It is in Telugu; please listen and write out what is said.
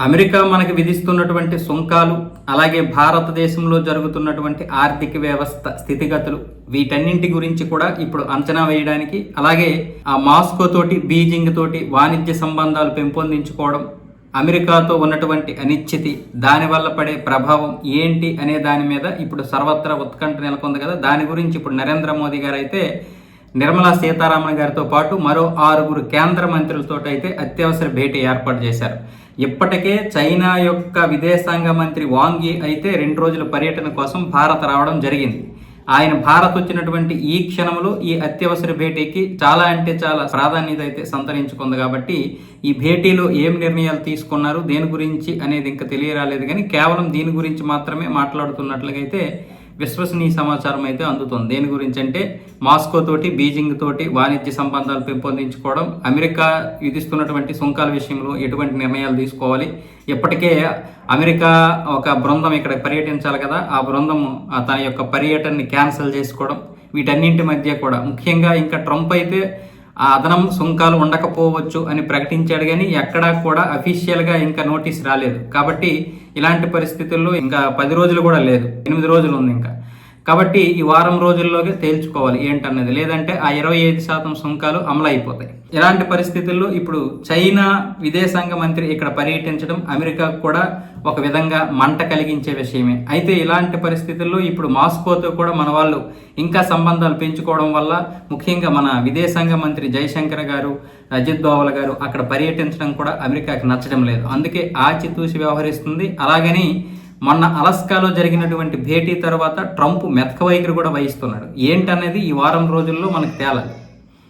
అమెరికా మనకి విధిస్తున్నటువంటి సుంకాలు అలాగే భారతదేశంలో జరుగుతున్నటువంటి ఆర్థిక వ్యవస్థ స్థితిగతులు వీటన్నింటి గురించి కూడా ఇప్పుడు అంచనా వేయడానికి అలాగే ఆ మాస్కో తోటి బీజింగ్ తోటి వాణిజ్య సంబంధాలు పెంపొందించుకోవడం అమెరికాతో ఉన్నటువంటి అనిశ్చితి దానివల్ల పడే ప్రభావం ఏంటి అనే దాని మీద ఇప్పుడు సర్వత్రా ఉత్కంఠ నెలకొంది కదా. దాని గురించి ఇప్పుడు నరేంద్ర మోదీ గారు అయితే నిర్మలా సీతారామన్ గారితో పాటు మరో ఆరుగురు కేంద్ర మంత్రులతో అయితే అత్యవసర భేటీ ఏర్పాటు చేశారు. ఇప్పటికే చైనా యొక్క విదేశాంగ మంత్రి వాంగి అయితే రెండు రోజుల పర్యటన కోసం భారత్ రావడం జరిగింది. ఆయన భారత్ వచ్చినటువంటి ఈ క్షణంలో ఈ అత్యవసర భేటీకి చాలా అంటే చాలా ప్రాధాన్యత అయితే సంతరించుకుంది కాబట్టి ఈ భేటీలో ఏం నిర్ణయాలు తీసుకున్నారు దేని గురించి అనేది ఇంకా తెలియరాలేదు. కానీ కేవలం దీని గురించి మాత్రమే మాట్లాడుతున్నట్లుగా అయితే విశ్వసనీయ సమాచారం అయితే అందుతుంది. దేని గురించి అంటే మాస్కో తోటి బీజింగ్ తోటి వాణిజ్య సంబంధాలు పెంపొందించుకోవడం అమెరికా విధిస్తున్నటువంటి సుంకాల విషయంలో ఎటువంటి నిర్ణయాలు తీసుకోవాలి. ఇప్పటికే అమెరికా ఒక బృందం ఇక్కడ పర్యటించాలి కదా ఆ బృందం ఆ తన యొక్క పర్యటనని క్యాన్సిల్ చేసుకోవడం వీటన్నింటి మధ్య కూడా. ముఖ్యంగా ఇంకా ట్రంప్ అయితే ఆ అదనం సుంకాలు ఉండకపోవచ్చు అని ప్రకటించాడు కానీ ఎక్కడా కూడా అఫీషియల్గా ఇంకా నోటీస్ రాలేదు. కాబట్టి ఇలాంటి పరిస్థితుల్లో ఇంకా పది రోజులు కూడా లేదు. ఎనిమిది రోజులు ఉంది ఇంకా. కాబట్టి ఈ వారం రోజుల్లోకి తేల్చుకోవాలి ఏంటన్నది. లేదంటే ఆ ఇరవై ఐదు శాతం సుంకాలు అమలు అయిపోతాయి ఇలాంటి పరిస్థితుల్లో ఇప్పుడు చైనా విదేశాంగ మంత్రి ఇక్కడ పర్యటించడం అమెరికాకు కూడా ఒక విధంగా మంట కలిగించే విషయమే. అయితే ఇలాంటి పరిస్థితుల్లో ఇప్పుడు మాస్కోతో కూడా మన వాళ్ళు ఇంకా సంబంధాలు పెంచుకోవడం వల్ల ముఖ్యంగా మన విదేశాంగ మంత్రి జయశంకర్ గారు అజిత్ దోవల్ గారు అక్కడ పర్యటించడం కూడా అమెరికాకి నచ్చడం లేదు. అందుకే ఆచితూసి వ్యవహరిస్తుంది. అలాగని మొన్న అలస్కాలో జరిగినటువంటి భేటీ తర్వాత ట్రంప్ మెతక వైఖరి కూడా వహిస్తున్నాడు. ఏంటనేది ఈ వారం రోజుల్లో మనకు తేలాలి.